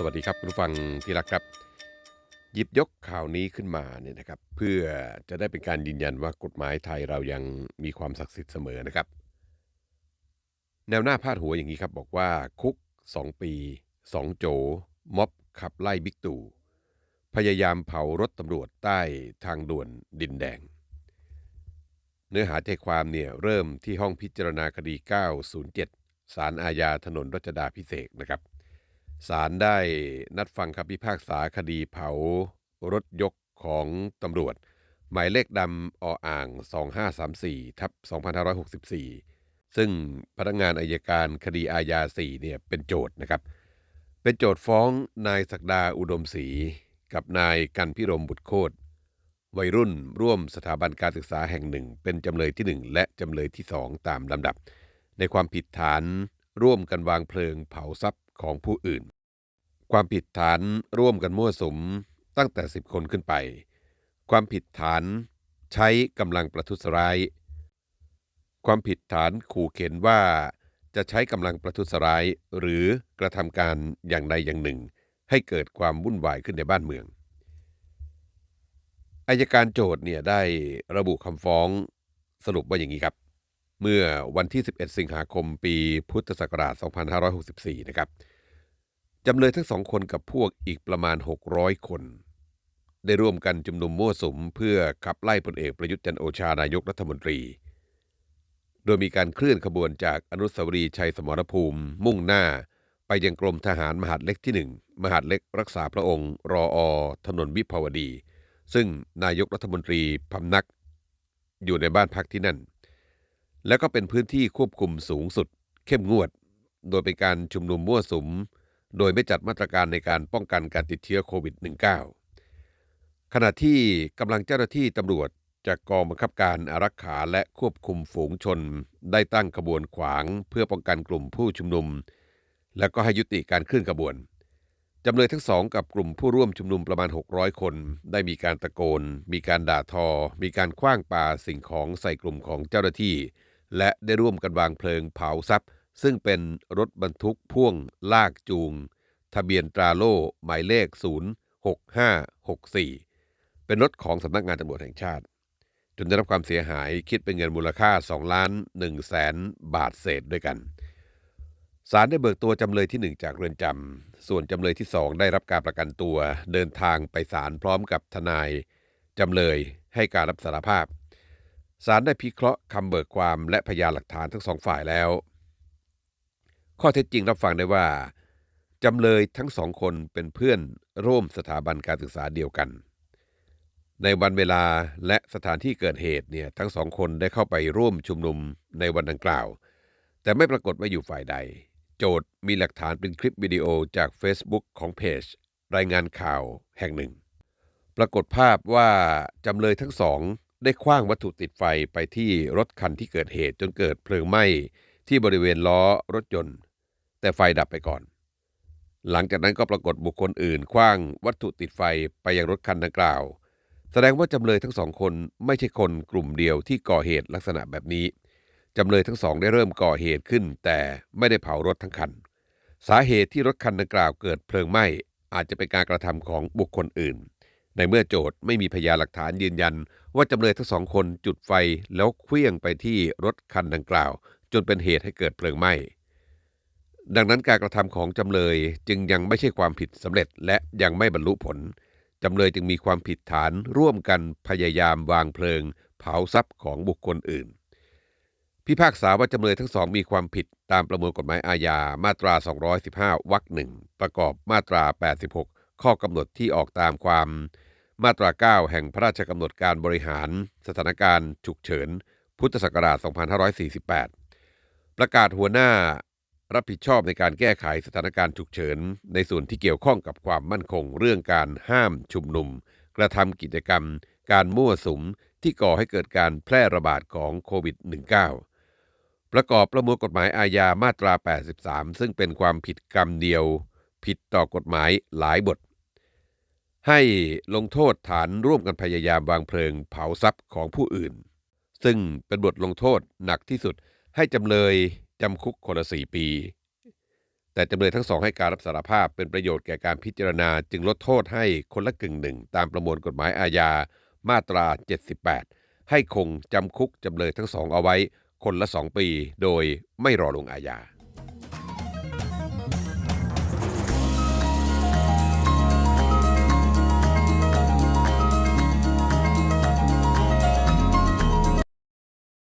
สวัสดีครับคุณผู้ฟังที่รักครับ หยิบยกข่าวนี้ขึ้นมาเนี่ยนะครับ เพื่อจะได้เป็นการยืนยันว่ากฎหมายไทยเรายังมีความศักดิ์สิทธิ์เสมอนะครับ แนวหน้าพาดหัวอย่างนี้ครับ บอกว่าคุก 2 ปี 2 โจ ม็อบขับไล่บิ๊กตู่พยายามเผารถตำรวจใต้ทางด่วนดินแดง เนื้อหาใจความเนี่ยเริ่มที่ห้องพิจารณาคดี 907 สารอาญาถนนรัชดาพิเศษนะครับ ศาลได้นัดฟังคำพิพากษาคดีเผารถยกของตำรวจ หมายเลขดำออ่าง 2534ทับ2564 ซึ่งพนักงานอายการคดีอาญา4เนี่ยเป็นโจทย์นะครับ เป็นโจทย์ฟ้องนายศักดาอุดมศรีกับนายกันพิรมบุตรโคตรวัยรุ่นร่วมสถาบันการศึกษาแห่งหนึ่ง เป็นจำเลยที่ 1 และจำเลยที่ 2 ตามลำดับ ในความผิดฐาน ร่วมกันวางเพลิงเผาทรัพย์ของผู้อื่น ความผิดฐานร่วมกันมั่วสุมตั้งแต่ 10 คนขึ้นไป ความผิดฐานใช้กำลังประทุษร้าย ความผิดฐานขู่เข็นว่าจะใช้กำลังประทุษร้าย หรือกระทำการอย่างใดอย่างหนึ่ง ให้เกิดความวุ่นวายขึ้นในบ้านเมืองอายการโจทย์เนี่ยได้ระบุคำฟ้องสรุปว่าอย่างนี้ครับ เมื่อวันที่ 11 สิงหาคมปีพุทธศักราช 2564 นะครับจำเลยทั้งสองคนกับพวกอีกประมาณ 600 คน ได้ร่วมกันชุมนุมมั่วสุมเพื่อขับไล่พลเอกประยุทธ์จันโอชานายกรัฐมนตรี โดยมีการเคลื่อนขบวนจากอนุสาวรีย์ชัยสมรภูมิ มุ่งหน้า ไปยังกรมทหารมหาดเล็กที่ 1 มหาดเล็กรักษาพระองค์ รออถนนวิภาวดี ซึ่งนายกรัฐมนตรีพำนัก อยู่ในบ้านพักที่นั่น และก็เป็นพื้นที่ควบคุมสูงสุด เข้มงวด โดยเป็นการชุมนุมมั่วสุม โดยไม่จัดมาตรการในการป้องกันการติดเชื้อโควิด -19 ขณะที่กำลังเจ้าหน้าที่ตำรวจจากกองบังคับการอารักขาและควบคุมฝูงชน ได้ตั้งขบวนขวางเพื่อป้องกันกลุ่มผู้ชุมนุม และก็ให้ยุติการเคลื่อนขบวนจำเลยทั้งสองกับกลุ่มผู้ร่วมชุมนุมประมาณ 600 คน ได้มีการตะโกน มีการด่าทอ มีการคว้างปาสิ่งของใส่กลุ่มของเจ้าหน้าที่ และได้ร่วมกันวางเพลิงเผาทรัพย์ ซึ่งเป็นรถบรรทุกพ่วงลากจูง ทะเบียนตราโล่หมายเลข 06564 เป็นรถของสำนักงานตำรวจแห่งชาติ จนได้รับความเสียหายคิดเป็นเงินมูลค่า2ล้าน1แสนบาทเศษด้วยกันศาลได้เบิกตัวจำเลยที่ 1 จากเรือนจำ ส่วนจำเลยที่ 2 ได้รับการประกันตัว เดินทางไปศาลพร้อมกับทนาย จำเลยให้การรับสารภาพ ศาลได้พิเคราะห์คำเบิกความและพยานหลักฐานทั้งสองฝ่ายแล้ว ข้อเท็จจริงรับฟังได้ว่า จำเลยทั้งสองคนเป็นเพื่อนร่วมสถาบันการศึกษาเดียวกัน ในวันเวลาและสถานที่เกิดเหตุเนี่ยทั้งสองคนได้เข้าไปร่วมชุมนุมในวันดังกล่าว แต่ไม่ปรากฏว่าอยู่ฝ่ายใด โจทย์มีหลักฐานเป็นคลิปวิดีโอจาก Facebook ของเพจรายงานข่าวแห่งหนึ่ง ปรากฏภาพว่าจำเลยทั้งสอง ได้คว้างวัตถุติดไฟไปที่รถคันที่เกิดเหตุจนเกิดเพลิงไหม้ที่บริเวณล้อรถยนต์ แต่ไฟดับไปก่อน หลังจากนั้นก็ปรากฏบุคคลอื่นคว้างวัตถุติดไฟไปยังรถคันดังกล่าว แสดงว่าจำเลยทั้งสองคนไม่ใช่คนกลุ่มเดียวที่ก่อเหตุลักษณะแบบนี้จำเลยทั้งสองได้เริ่มก่อเหตุขึ้น แต่ไม่ได้เผารถทั้งคัน สาเหตุที่รถคันดังกล่าวเกิดเพลิงไหม้อาจจะเป็นการกระทำของบุคคลอื่น ในเมื่อโจทย์ไม่มีพยานหลักฐานยืนยัน ว่าจำเลยทั้งสองคนจุดไฟแล้วเคลื่องไปที่รถคันดังกล่าว จนเป็นเหตุให้เกิดเพลิงไหม้ดังนั้นการกระทำของจำเลยจึงยังไม่ใช่ความผิดสำเร็จและยังไม่บรรลุผล จำเลยจึงมีความผิดฐานร่วมกันพยายามวางเพลิง เผาทรัพย์ของบุคคลอื่น พิพากษาว่าจำเลยทั้งสองมีความผิดตามประมวลกฎหมายอาญามาตรา 215วรรคหนึ่งประกอบมาตรา 86 ข้อกำหนดที่ออกตามความ มาตรา 9 แห่งพระราชกำหนดการบริหาร สถานการณ์ฉุกเฉิน พุทธศักราช 2548 ประกาศหัวหน้ารับผิดชอบในการแก้ไขสถานการณ์ฉุกเฉิน ในส่วนที่เกี่ยวข้องกับความมั่นคงเรื่องการห้ามชุมนุม กระทำกิจกรรม การมั่วสุมที่ก่อให้เกิดการแพร่ระบาดของโควิด -19 ประกอบประมวลกฎหมายอาญามาตรา 83 ซึ่งเป็นความผิดกรรมเดียว ผิดต่อกฎหมายหลายบท ให้ลงโทษฐานร่วมกันพยายามวางเพลิงเผาทรัพย์ของผู้อื่น ซึ่งเป็นบทลงโทษหนักที่สุดให้จำเลยจำคุกคนละสี่ปี แต่จำเลยทั้งสองให้การรับสารภาพเป็นประโยชน์แก่การพิจารณาจึงลดโทษให้คนละกึ่งหนึ่งตามประมวลกฎหมายอาญามาตรา 78 ให้คงจำคุกจำเลยทั้งสองเอาไว้คนละ2ปี โดยไม่รอลงอาญา